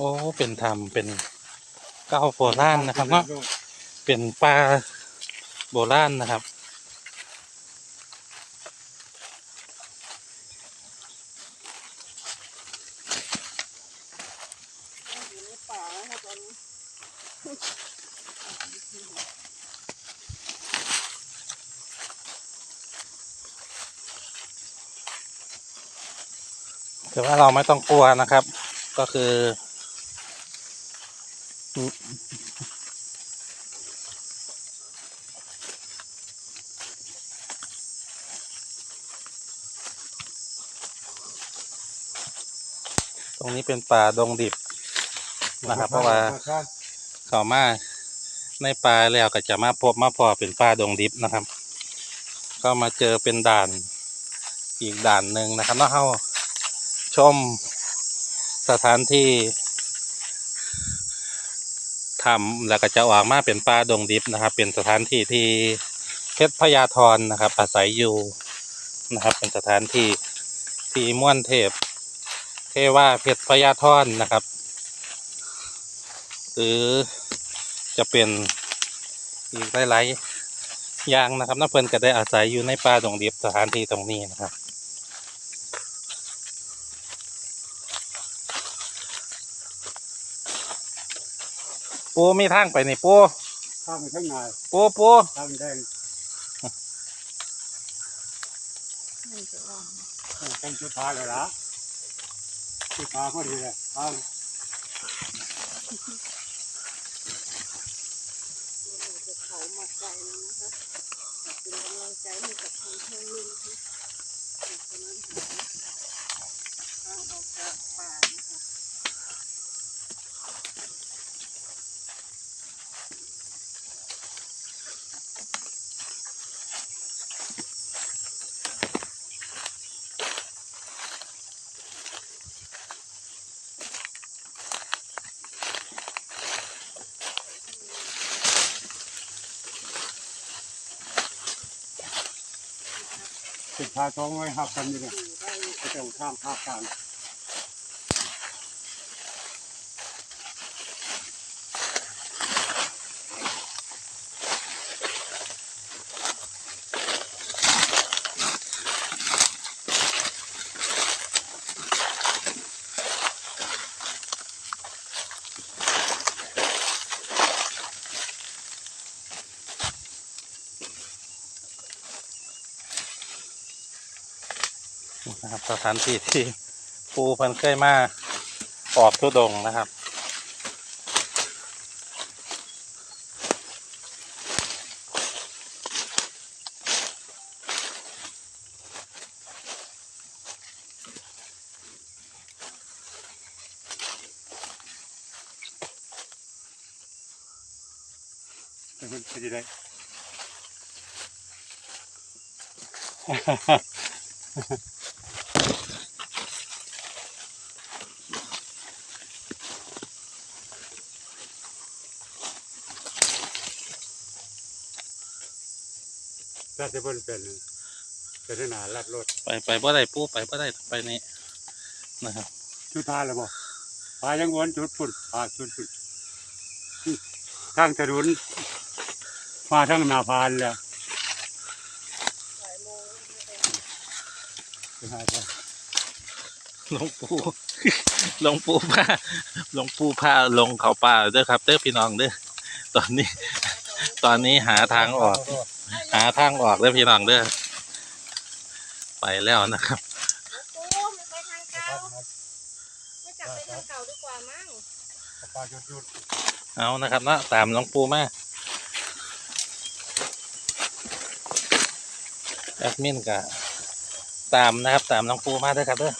โอ้ เป็นธรรมเป็นเก้าโบราณนะครับเนาะเป็นปลาโบราณนะครับ แต่ว่าเราไม่ต้องกลัวนะครับ ก็คือ ตรงนี้เป็นป่าดงดิบนะครับ เพราะว่าเขามาในป่าแล้วก็จะมาพบมาพอเป็นป่าดงดิบนะครับ ก็มาเจอเป็นด่านอีกด่านหนึ่งนะครับเนาะเข้าชมสถานที่ ทำแล้วก็จะออกมาเป็นป่าดงดิบนะครับ เป็นสถานที่ที่เพชรพญาธรนะครับ อาศัยอยู่นะครับ เป็นสถานที่ที่ม่วนเทพ เทว่าเพชรพญาธรนะครับ หรือจะเป็นอีกหลายๆอย่างนะครับน้าเพิ่นก็ได้อาศัยอยู่ในป่าดงดิบสถานที่ตรงนี้นะครับ ปูมีทางไปนี่ปูข้ามไปข้างในปูปูข้ามแดงนี่จะว่าเป็นชุดท้ายเลยละชุดท้ายพอดีเลยข้ามเราจะเขามาไกลแล้วนะคะขอบเป็นกำลังใจให้กับทางเพื่อนลุงที่กำลังหาทางออกจากป่านะคะ ชุดท้ายท้องไว้หักกันอยู่เนี่ยอยู่ได้ก็จะข้ามข้ามกัน นะครับสถานที่ที่ปูเพิ่นเคยมาออกทุดงนะครับแต่มันจะได้ ถ้าจะเป็นเป็นเป็นหนาลัดรถไปไปบ่ได้ปูไปบ่ได้ไปนี่นะครับชุดท้ายเลยบ่พายังวนจุดฝุ่นพาจุดฝุ่นทางถนนมาทางหนาพานแล้วหลายโมงไปหาไปหลวงปู่หลวงปู่พาหลวงปู่พาลงเขาป่าเด้อครับเด้อพี่น้องเด้อตอนนี้ ตอนนี้หาทางออกหาทางออกเด้อพี่น้องเด้อไปแล้วนะครับปูไม่ไปทางเก่าไม่กลับไปทางเก่าดีกว่ามั้งปลาจุดจุดเอานะครับเนาะตามหลวงปู่มาแอดมินกะตามนะครับ ตามหลวงปู่มาเด้อครับเด้อ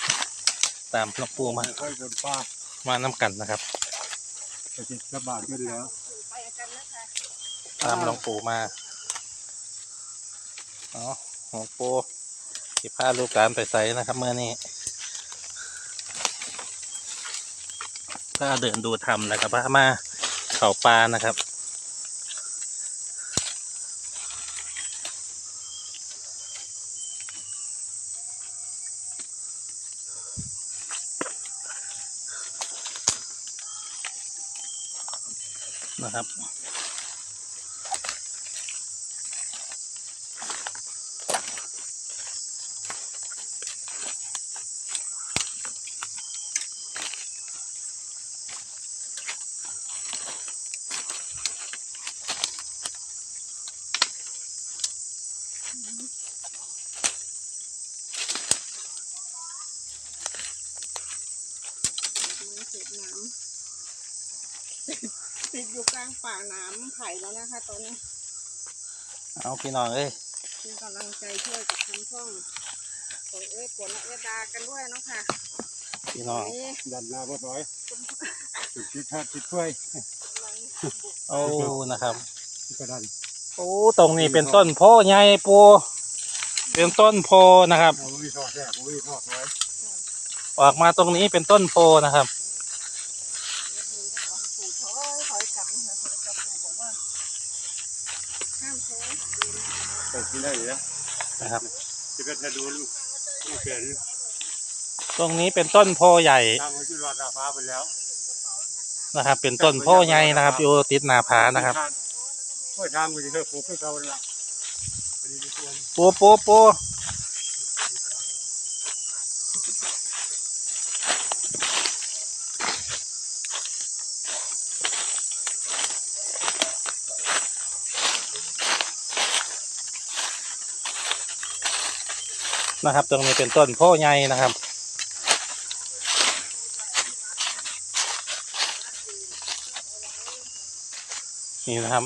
ตามหลวงปู่มาค่อยบนป้ามาน้กันนะครับจะติดระบาดขึ้นแล้วไปกันนะคะตามหลวงปู่มา เอาหงปูที่พาลูกหลานไปใส่นะครับเมื่อนี้ก็เดินดูทำนะครับพามาเขาปลานะครับนะครับ เสร็จน้ำติดอยู่กลางป่าน้ำไผ่แล้วนะคะ ตอนนี้ เอาพี่น้องเอ้ยเป็นกำลังใจช่วยกับคุณพ่องของเอ้ยปวดและเอ้ยดากันด้วยเนาะค่ะพี่น้องวันนี้ดันหน้าบ่ร้อยจุดที่ท่าที่ช่วยกำลังบุกโอ้นะครับกระดันโอ้ตรงนี้เป็นต้นโพใหญ่ปูเป็นต้นโพนะครับเอาวิทอดแท้เอาวิทอดไว้ออกมาตรงนี้เป็นต้นโพนะครับเล็บมือก็บอกให้ปู่ถอยถอยกลับนะคะถอยกลับปู่บอกว่าห้ามโช้เดิน ไปกินได้อยู่แล้วนะครับ จะเป็นทะดูลูกลูกเขียนตรงนี้เป็นต้นโพใหญ่ทางเขาจุดรอดราฟ้าไปแล้วนะครับ เป็นต้นโพใหญ่นะครับอยู่ติดหนาผานะครับก็ทางกูจะเคยปลูกให้เขาแล้วอันนี้มีตัวปูปูปู นะครับ ตรงนี้เป็นต้นโพใหญ่นะครับนี่นะครับ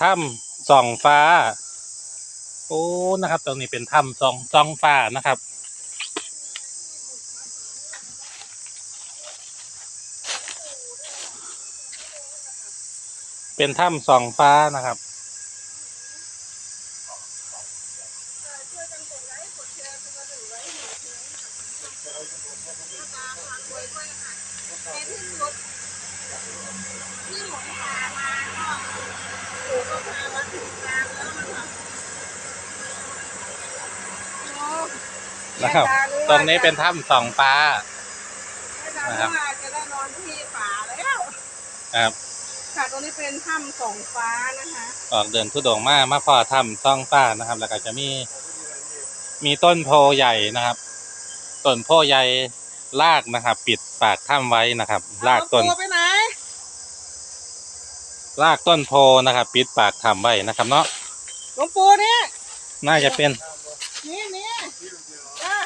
ถ้ำส่องฟ้า โอ้นะครับ ตรงนี้เป็นถ้ำส่องส่องฟ้านะครับเป็นถ้ำส่องฟ้านะครับ ช่วยกันกดไลค์กดแชร์คนละหนึ่งไลค์หนึ่งแชร์ให้กับคุณพ่อตาพารวยด้วยนะคะในที่สุดที่หมอปลามาก็ปู่ก็พามาถึงกลางแล้วนะคะโอ้นะครับ ตรงนี้เป็นถ้ำสองฟ้านะครับจะได้นอนที่ป่าแล้ว ครับ ค่ะ ตรงนี้เป็นถ้ำส่องฟ้านะคะ ออกเดินทุดงค์มามาพอถ้ำส่องฟ้านะครับ แล้วก็จะมีมีต้นโพใหญ่นะครับต้นโพใหญ่รากนะครับ ปิดปากถ้ำไว้นะครับรากต้นเอตัวไปไหนรากต้นโพนะครับ ปิดปากถ้ำไว้นะครับ เนาะหลวงปู่เนี่ยน่าจะเป็นนี่นี่จ้า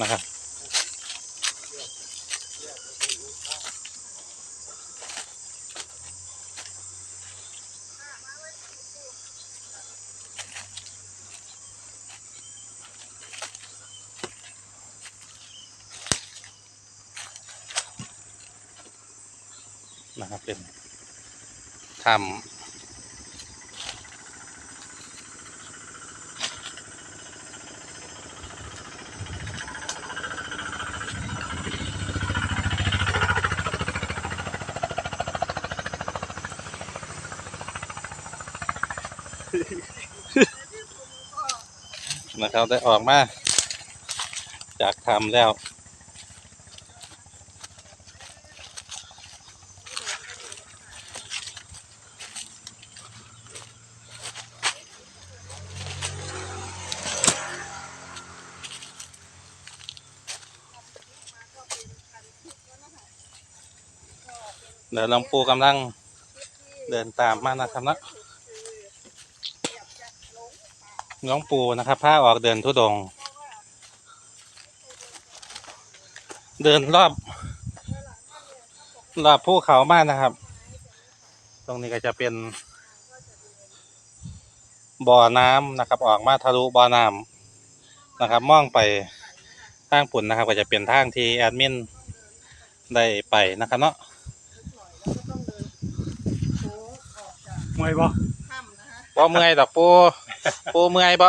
นะครับ นะครับ เป็นทำนะครับได้ออกมา จากทำแล้ว ดี๋ยวหลวงปู่กำลังเดินตามมานะครับนอะหลวงปู่นะครับพาออกเดินทุดง เดินรอบรอบภูเขามากนะครับ ตรงนี้ก็จะเป็น บ่อน้ำนะครับ ออกมาทะลุบ่อน้ำนะครับมองไปทางปุ่นนะครับ ก็จะเป็นทางที่แอดมินได้ไปนะครับเนาะ โค้งอ อกจากมวยบ่ถ้ำนะคะบ่เมื่อยดอกปูปูเมื่อยบ่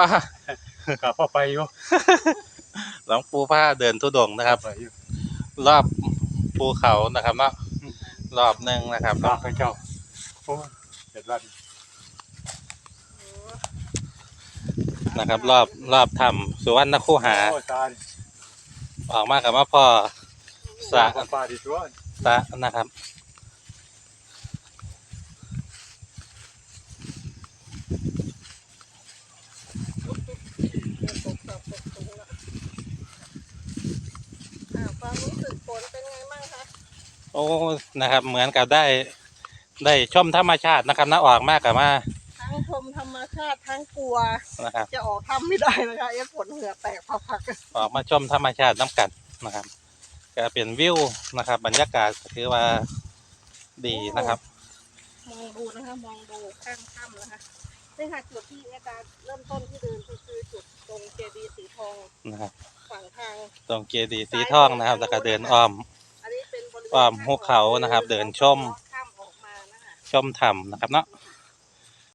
กลับพ่อไปอยู่หลวงปูผ้าเดินทุดงค์นะครับ ไปอยู่รอบภูเขานะครับเนาะรอบหนึ่งนะครับตาเนาะพระเจ้าโอ้เจ็ดวันโอ้นะครับ รอบรอบถ้ำสุวรรณคูหาโอ้ตายออกมากับมาพ่อสระปลาดีตัวสระนะครับ ตกตกตกตกแล้วอ่าความรู้สึกฝนเป็นไงบ้างคะ โอ้นะครับ เหมือนกับได้ ได้ชมธรรมชาตินะครับนะออกมากกับมาทั้งชมธรรมชาติทั้งกลัว นะครับ จะออกทำไม่ได้นะคะเอ๊ะฝนเหงื่อแตกพักๆออกมาชมธรรมชาติน้ำกันนะครับก็เป็นวิวนะครับ บรรยากาศก็ถือว่าดีนะครับมองดูนะคะ มองดูข้างถ้ำนะคะนี่ค่ะจุดที่อาจารย์เริ่มต้นที่เดินคือคือจุดตรงเจดีย์สีทองนะครับ ฝั่งทางตรงเจดีย์สีทองนะครับแล้วก็เดินอ้อม ความหัวเขานะครับ เดินชมชมถ้ำนะครับเนาะ